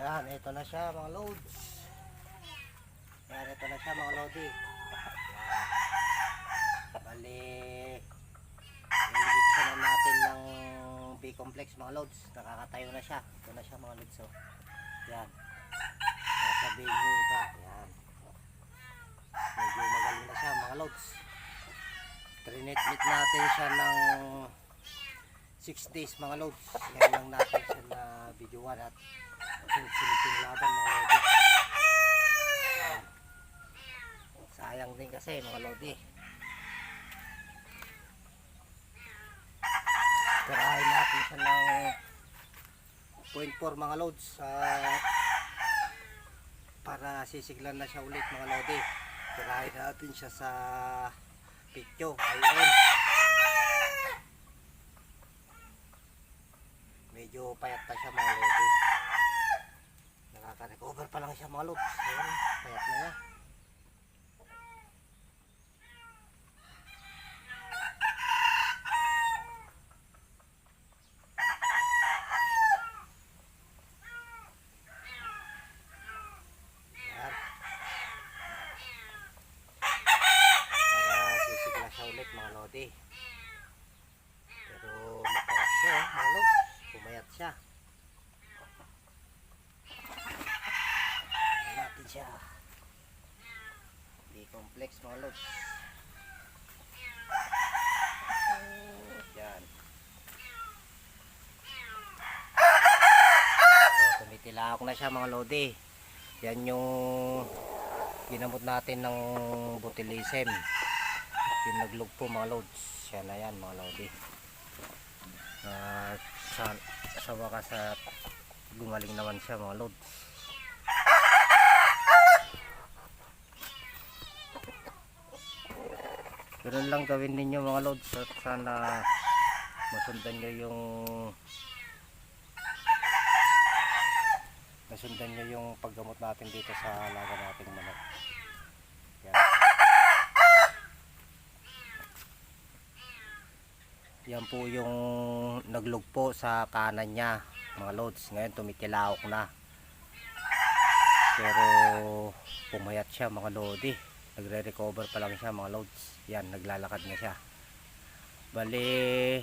Ayan, ito na siya mga loads. Ayan, ito na siya mga lodi. Bali, injection na natin ng B-complex mga loads. Nakakatayo na siya. Ito na siya mga loads. Oh. Ayan. Sasabihin nyo iba. Ayan. Medyo magaling na siya mga loads. Trinitmit natin siya ng 6 days mga loads. Ngayon lang natin siya na video 1 at sunod-sunod yung laban mga lodi. Ayan. Sayang din kasi mga lodi. Tirahin natin siya ng 0.4 mga loads ah, para sisiglan na siya ulit mga lodi. Tirahin natin siya sa pityo. Ayun. Medyo payat pa siya mga lodi. Nakaka-recover pa lang siya mga lods. Ayun, payat na. Yan. Para sisigla siya ulit mga lodi. Pero mapayat siya eh, mga lods. Pumayat siya. Tingnan natin siya. B-complex mga lods. Yan. So, tumitilaok na siya mga lodi. Yan yung ginamot natin ng botulism. Yung naglugpo mga lods. Siya na yan mga lodi. At sa, sa wakas at gumaling naman siya mga lods. Ganun lang gawin ninyo mga lods at sana masundan nyo yung masundan nyo yung paggamot natin dito sa alaga nating manok. Yan. Yan po yung naglugpo sa kanan niya mga loads. Ngayon tumitilaok na. Pero pumayat siya mga lodi. Nagre-recover pa lang siya mga loads. Yan, naglalakad na siya. Bali,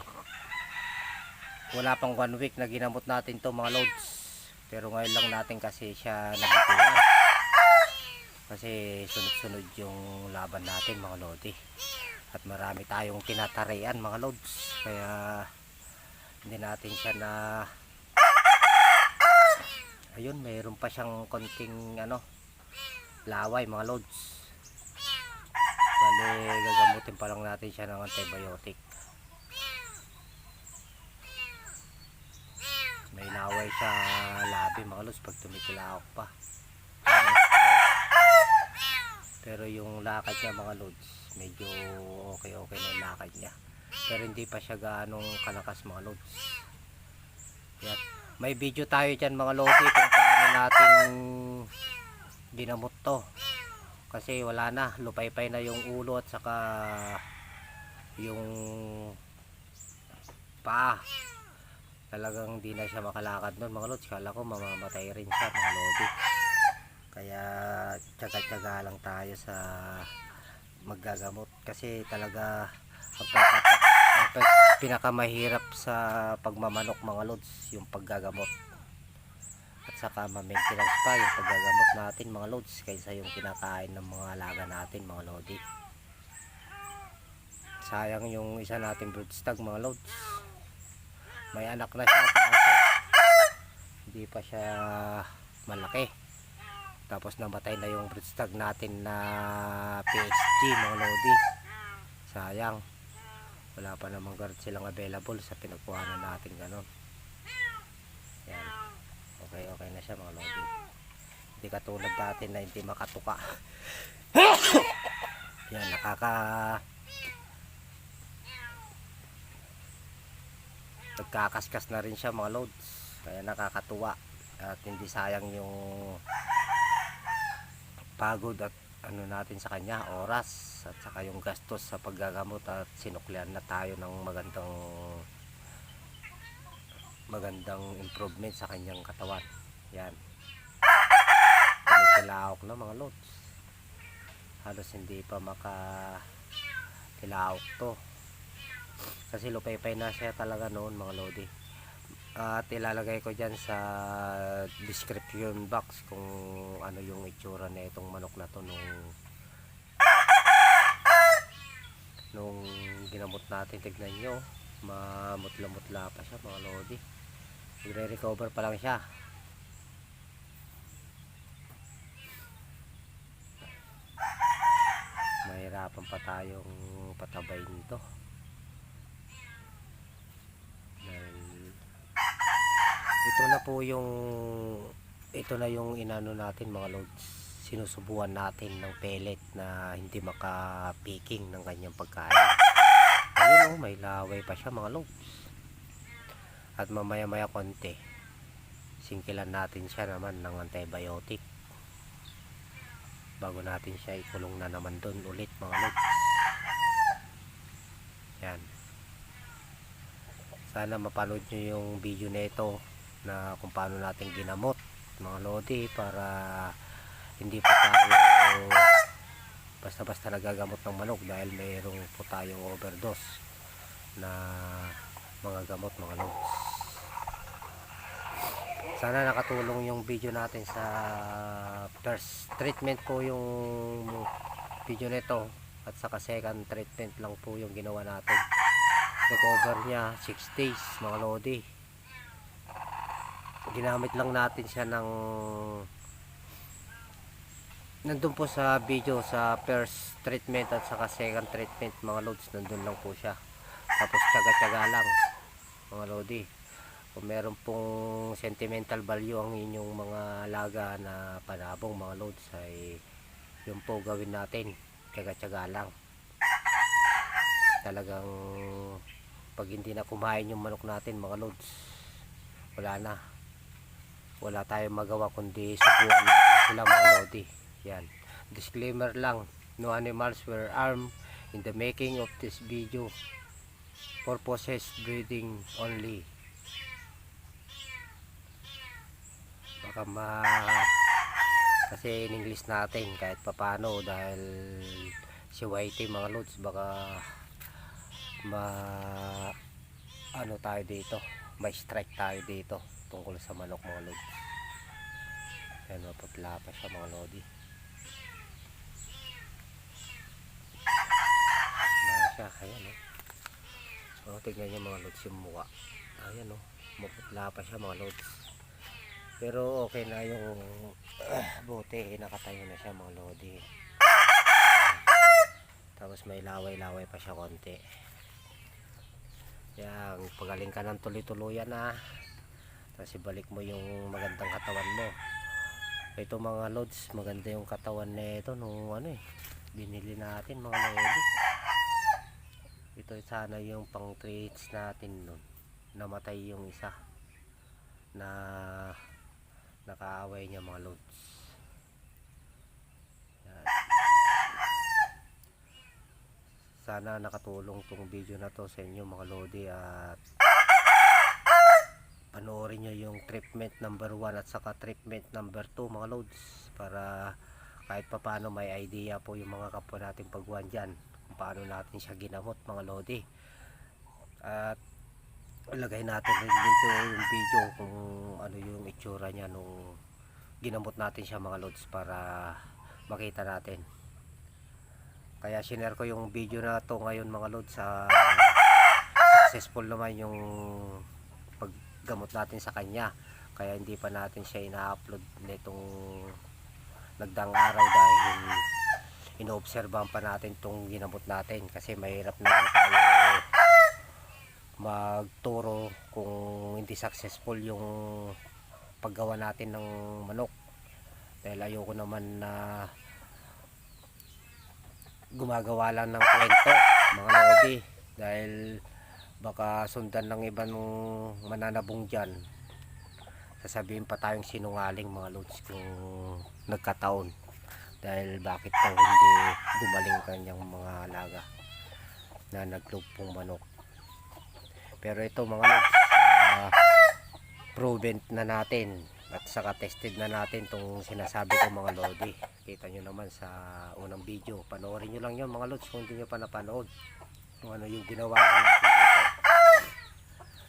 wala pang one week na ginamot natin to mga loads. Pero ngayon lang natin kasi siya nabituan. Kasi sunod-sunod yung laban natin mga lodi. At marami tayong tinatarian mga loads. Kaya hindi natin siya na ayun mayroon pa siyang konting ano laway mga loads bali gagamutin pa lang natin siya ng antibiotic may laway sa labi mga loads pag tumikilaok pa. Pero yung lakad niya mga loads medyo okay okay na yung lakad niya. Pero hindi pa siya ganong kalakas mga loads yan may video tayo dyan mga lodi kung paano natin ginamot to. Kasi wala na lupay-pay na yung ulo at saka yung paa talagang di na siya makalakad nun mga lods. Kala ko mamamatay rin siya mga lodi. Kaya tsaga-tsaga lang tayo sa maggagamot. Kasi talaga pag- pinakamahirap sa pagmamanok mga lods yung paggagamot. At saka ma-maintenance pa yung paggagamot natin mga lods kaysa yung kinakain ng mga alaga natin mga lodi. Sayang yung isa nating broodstag mga lods may anak na siya kaso hindi pa siya malaki. Tapos namatay na yung broodstag natin na PSG mga lodi. Sayang. Wala pa namang guard silang available sa pinagkuhanan natin ganon yan okay okay na siya mga lodi. Hindi katulad dati na hindi makatuka. Yan nakaka nagkakaskas na rin siya mga loads kaya nakakatuwa at hindi sayang yung pagod at ano natin sa kanya oras at saka yung gastos sa paggagamot at sinuklian na tayo ng magandang magandang improvement sa kanyang katawan Yan. Tumitilawak na mga lods. Halos hindi pa maka tilawak to. Kasi lupay-pay na siya talaga noon mga lodi. At ilalagay ko dyan sa description box kung ano yung itsura na itong manok na to nung nung ginamot natin. Tignan nyo mamutla-mutla pa siya mga lodi. Nagre-recover pa lang siya. Mahirapan pa tayong patabayin to dahil ito na po yung ito na yung inano natin mga lods sinusubuan natin ng pellet na hindi makapiking ng kanyang pagkain. Ayun oh may laway pa siya mga lods at mamaya maya konti singkilan natin siya naman ng antibiotic. Bago natin siya ikulong na naman doon ulit mga lods yan. Sana mapanood nyo yung video nito na kung paano natin ginamot mga lodi para hindi pa tayo basta basta nagagamot ng manok dahil mayroong po tayong overdose na mga gamot mga lods. Sana nakatulong yung video natin sa first treatment po yung video nito at saka second treatment lang po yung ginawa natin. Recover niya 6 days mga lodi ginamit lang natin siya ng nandun po sa video sa first treatment at saka second treatment mga loads nandun lang po siya. Tapos tsaga tsaga lang mga lodi. Kung meron pong sentimental value ang inyong mga alaga na panabong mga loads ay yun po gawin natin tsaga tsaga lang. Talagang pag hindi na kumain yung manok natin mga loads wala na wala tayong magawa kundi subuan natin sila mga lodi yan. Disclaimer lang no animals were armed in the making of this video purposes breeding only. Baka ma kasi in English natin kahit papano dahil si Whitey mga lods baka ma ano tayo dito? May strike tayo dito tungkol sa manok mga lods yan mapapla pa siya mga lodi. Na siya ayan o oh. tignan niyo mga lods yung mukha. Ayan o oh. mapapla pa siya mga lods pero okay na yung uh, buti nakatayo na siya mga lodi. Tapos may laway-laway pa siya konti. Yan pagaling ka ng tuloy-tuluyan na tapos ibalik mo yung magandang katawan mo. Ito mga loads maganda yung katawan na ito nung ano eh binili natin mga lodi ito sana yung pang treats natin nun. Namatay yung isa na nakaaway niya mga loads Yan. sana nakatulong tong video na to sa inyo mga lodi at panoorin nyo yung treatment number 1 at saka treatment number 2 mga loads para kahit papano may idea po yung mga kapwa natin pagwan dyan kung paano natin siya ginamot mga lodi at ilagay natin rin dito yung video kung ano yung itsura niya nung ginamot natin siya mga loads para makita natin. Kaya sinare ko yung video na to ngayon mga loads sa successful naman yung paggamot natin sa kanya. Kaya hindi pa natin siya ina-upload nitong nagdang araw dahil inoobserbahan pa natin itong ginamot natin. Kasi mahirap naman tayo magturo kung hindi successful yung paggawa natin ng manok. Dahil ayoko naman na gumagawa lang ng kwento mga lodi dahil baka sundan ng iba nung mananabong dyan sasabihin pa tayong sinungaling mga lods kung nagkataon dahil bakit daw hindi gumaling kanyang mga alaga na naglupong manok pero ito mga lods uh, proven na natin At saka tested na natin tong sinasabi ko mga lodi. Kita nyo naman sa unang video. Panoorin nyo lang yun mga lods kung hindi nyo pa napanood. Kung ano yung ginawa natin.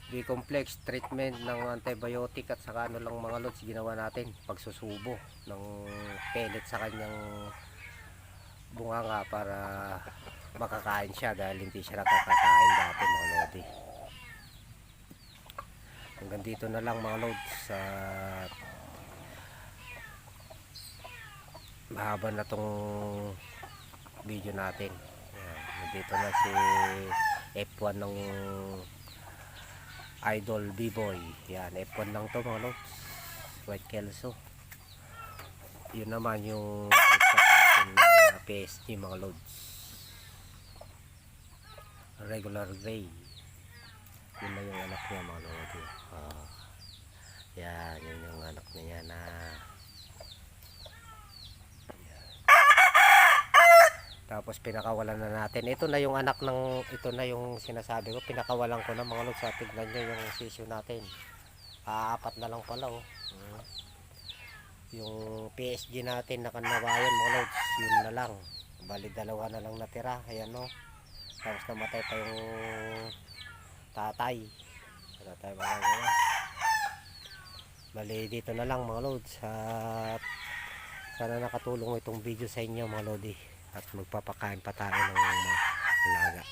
B-complex treatment ng antibiotic at saka ano lang mga lods ginawa natin. Pagsusubo ng pellet sa kanyang bunganga para makakain siya dahil hindi siya nakakakain dati mga lodi. Hanggang dito na lang mga lods sa mahaba na tong video natin. Yan, nandito na si F1 ng Idol B-Boy. Yan, F1 lang to mga lods. White Kelso. Yun naman yung na PSG mga lods. Regular gray. Yun na yung anak niya mga lodi. Ah. yan, yun yung anak niya na tapos pinakawalan na natin. Ito na yung anak ng, ito na yung sinasabi ko. Pinakawalan ko na mga lods. Sa tignan nyo yung sisyo natin. Aapat na lang pala oh. Mm. Yung PSG natin na kanawayan mga lods. Yun na lang. Bali dalawa na lang natira. Ayan oh. Tapos namatay pa yung tatay. Wala tayo magagawa. Bali dito na lang mga lods. At sana nakatulong itong video sa inyo mga lodi. At magpapakain pa tayo ng mga alaga.